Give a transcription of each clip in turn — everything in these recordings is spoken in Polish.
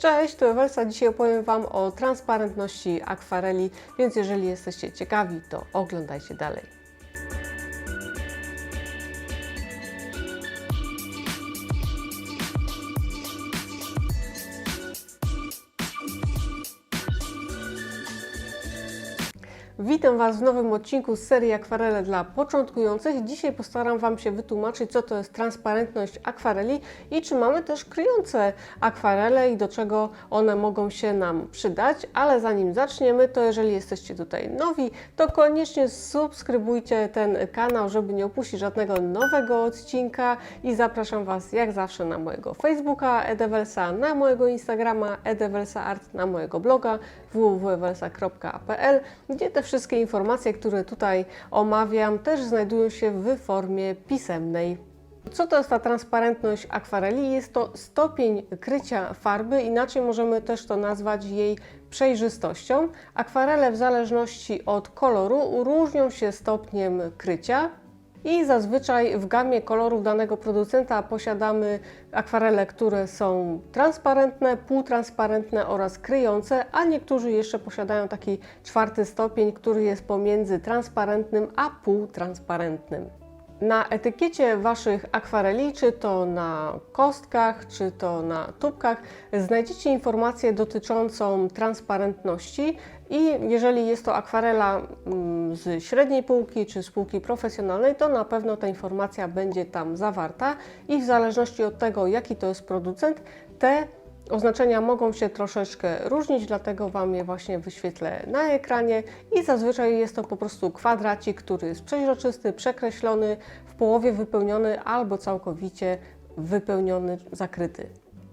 Cześć, to Ewelsa. Dzisiaj opowiem Wam o transparentności akwareli, więc jeżeli jesteście ciekawi, to oglądajcie dalej. Witam Was w nowym odcinku z serii Akwarele dla początkujących. Dzisiaj postaram Wam się wytłumaczyć, co to jest transparentność akwareli i czy mamy też kryjące akwarele i do czego one mogą się nam przydać. Ale zanim zaczniemy, to jeżeli jesteście tutaj nowi, to koniecznie subskrybujcie ten kanał, żeby nie opuścić żadnego nowego odcinka i zapraszam Was jak zawsze na mojego Facebooka Edevelsa, na mojego Instagrama Edevelsa Art, na mojego bloga www.evelsa.pl, gdzie te wszystkie informacje, które tutaj omawiam, też znajdują się w formie pisemnej. Co to jest ta transparentność akwareli? Jest to stopień krycia farby, inaczej możemy też to nazwać jej przejrzystością. Akwarele w zależności od koloru różnią się stopniem krycia. I zazwyczaj w gamie kolorów danego producenta posiadamy akwarele, które są transparentne, półtransparentne oraz kryjące, a niektórzy jeszcze posiadają taki czwarty stopień, który jest pomiędzy transparentnym a półtransparentnym. Na etykiecie Waszych akwareli, czy to na kostkach, czy to na tubkach, znajdziecie informację dotyczącą transparentności i jeżeli jest to akwarela mm, z średniej półki, czy z półki profesjonalnej, to na pewno ta informacja będzie tam zawarta i w zależności od tego, jaki to jest producent, te Oznaczenia mogą się troszeczkę różnić, dlatego Wam je właśnie wyświetlę na ekranie i zazwyczaj jest to po prostu kwadracik, który jest przeźroczysty, przekreślony, w połowie wypełniony albo całkowicie wypełniony, zakryty.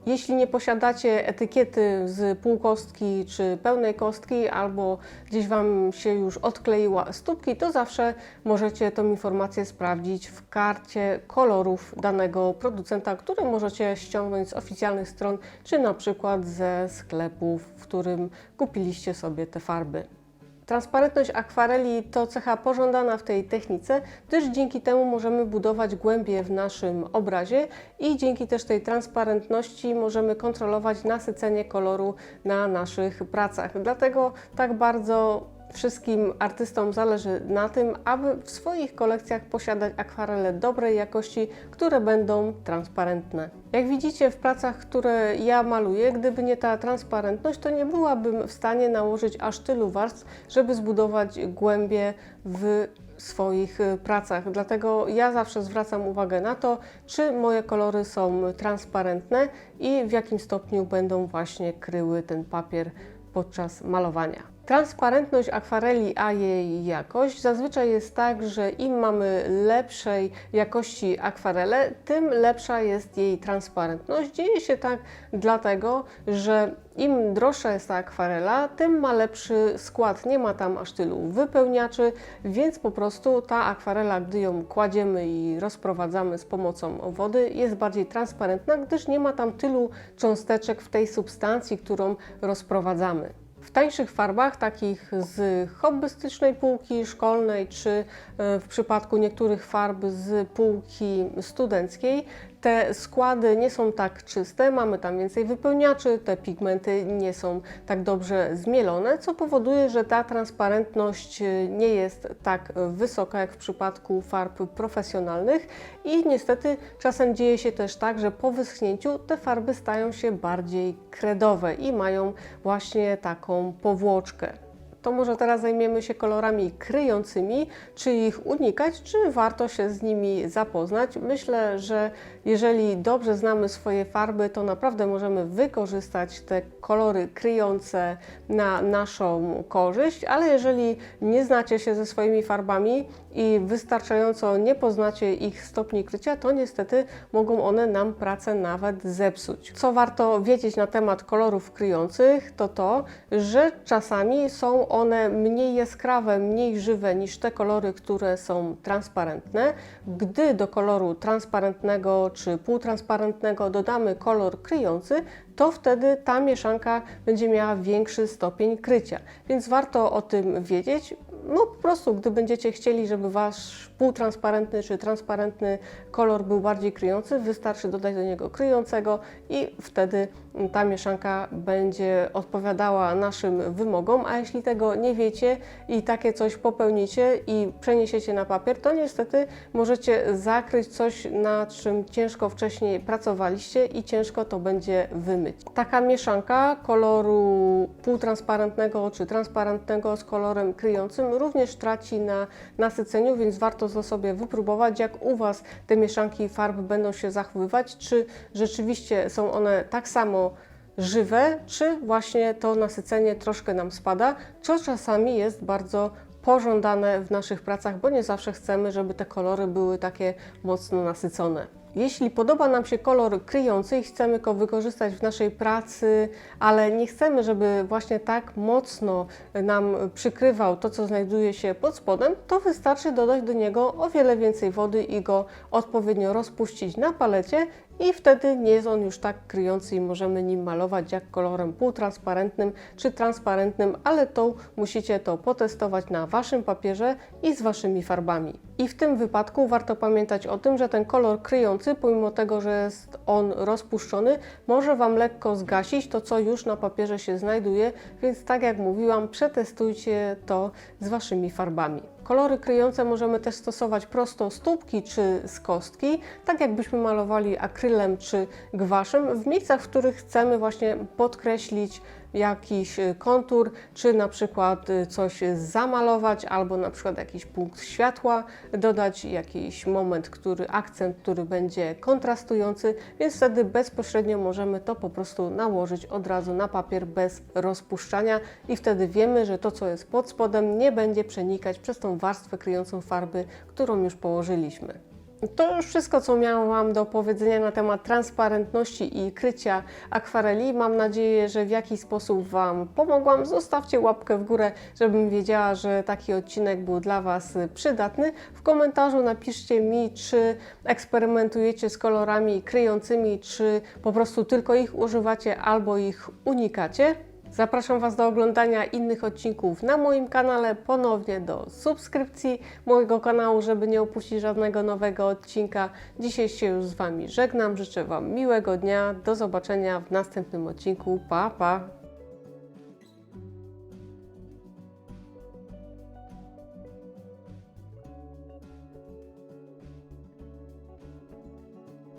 Jeśli nie posiadacie etykiety z półkostki czy pełnej kostki, albo gdzieś Wam się już odkleiła stópki, to zawsze możecie tą informację sprawdzić w karcie kolorów danego producenta, które możecie ściągnąć z oficjalnych stron, czy na przykład ze sklepów, w którym kupiliście sobie te farby. Transparentność akwareli to cecha pożądana w tej technice, gdyż dzięki temu możemy budować głębie w naszym obrazie i dzięki też tej transparentności możemy kontrolować nasycenie koloru na naszych pracach. Dlatego tak bardzo wszystkim artystom zależy na tym, aby w swoich kolekcjach posiadać akwarele dobrej jakości, które będą transparentne. Jak widzicie w pracach, które ja maluję, gdyby nie ta transparentność, to nie byłabym w stanie nałożyć aż tylu warstw, żeby zbudować głębie w swoich y, pracach. Dlatego ja zawsze zwracam uwagę na to, czy moje kolory są transparentne i w jakim stopniu będą właśnie kryły ten papier podczas malowania. Transparentność akwareli, a jej jakość zazwyczaj jest tak, że im mamy lepszej jakości akwarele, tym lepsza jest jej transparentność. Dzieje się tak dlatego, że im droższa jest ta akwarela, tym ma lepszy skład. Nie ma tam aż tylu wypełniaczy, więc po prostu ta akwarela, gdy ją kładziemy i rozprowadzamy z pomocą wody, jest bardziej transparentna, gdyż nie ma tam tylu cząsteczek w tej substancji, którą rozprowadzamy. W tańszych farbach, takich z hobbystycznej półki szkolnej, czy e, w przypadku niektórych farb z półki studenckiej, te składy nie są tak czyste, mamy tam więcej wypełniaczy, te pigmenty nie są tak dobrze zmielone, co powoduje, że ta transparentność e, nie jest tak wysoka jak w przypadku farb profesjonalnych i niestety czasem dzieje się też tak, że po wyschnięciu te farby stają się bardziej kredowe i mają właśnie taką powłoczkę to może teraz zajmiemy się kolorami kryjącymi, czy ich unikać, czy warto się z nimi zapoznać. Myślę, że jeżeli dobrze znamy swoje farby, to naprawdę możemy wykorzystać te kolory kryjące na naszą korzyść, ale jeżeli nie znacie się ze swoimi farbami i wystarczająco nie poznacie ich stopni krycia, to niestety mogą one nam pracę nawet zepsuć. Co warto wiedzieć na temat kolorów kryjących, to to, że czasami są one mniej jaskrawe, mniej żywe niż te kolory, które są transparentne. Gdy do koloru transparentnego czy półtransparentnego dodamy kolor kryjący, to wtedy ta mieszanka będzie miała większy stopień krycia. Więc warto o tym wiedzieć. No po prostu, gdy będziecie chcieli, żeby wasz półtransparentny czy transparentny kolor był bardziej kryjący, wystarczy dodać do niego kryjącego i wtedy ta mieszanka będzie odpowiadała naszym wymogom, a jeśli tego nie wiecie i takie coś popełnicie i przeniesiecie na papier, to niestety możecie zakryć coś, nad czym ciężko wcześniej pracowaliście i ciężko to będzie wymyć. Taka mieszanka koloru półtransparentnego czy transparentnego z kolorem kryjącym również traci na nasyceniu, więc warto to sobie wypróbować, jak u Was te mieszanki farb będą się zachowywać, czy rzeczywiście są one tak samo żywe, czy właśnie to nasycenie troszkę nam spada, co czasami jest bardzo pożądane w naszych pracach, bo nie zawsze chcemy, żeby te kolory były takie mocno nasycone. Jeśli podoba nam się kolor kryjący i chcemy go wykorzystać w naszej pracy, ale nie chcemy, żeby właśnie tak mocno nam przykrywał to, co znajduje się pod spodem, to wystarczy dodać do niego o wiele więcej wody i go odpowiednio rozpuścić na palecie i wtedy nie jest on już tak kryjący i możemy nim malować jak kolorem półtransparentnym czy transparentnym, ale to musicie to potestować na Waszym papierze i z Waszymi farbami. I w tym wypadku warto pamiętać o tym, że ten kolor kryjący, pomimo tego, że jest on rozpuszczony, może Wam lekko zgasić to, co już na papierze się znajduje, więc tak jak mówiłam, przetestujcie to z Waszymi farbami. Kolory kryjące możemy też stosować prosto z tubki czy z kostki, tak jakbyśmy malowali akrylem czy gwaszem, w miejscach, w których chcemy właśnie podkreślić jakiś y, kontur, czy na przykład y, coś zamalować, albo na przykład jakiś punkt światła, dodać jakiś moment, który, akcent, który będzie kontrastujący, więc wtedy bezpośrednio możemy to po prostu nałożyć od razu na papier bez rozpuszczania i wtedy wiemy, że to, co jest pod spodem, nie będzie przenikać przez tą warstwę kryjącą farby, którą już położyliśmy. To już wszystko, co miałam do powiedzenia na temat transparentności i krycia akwareli. Mam nadzieję, że w jakiś sposób Wam pomogłam. Zostawcie łapkę w górę, żebym wiedziała, że taki odcinek był dla Was przydatny. W komentarzu napiszcie mi, czy eksperymentujecie z kolorami kryjącymi, czy po prostu tylko ich używacie albo ich unikacie. Zapraszam Was do oglądania innych odcinków na moim kanale, ponownie do subskrypcji mojego kanału, żeby nie opuścić żadnego nowego odcinka. Dzisiaj się już z Wami żegnam, życzę Wam miłego dnia, do zobaczenia w następnym odcinku, pa pa!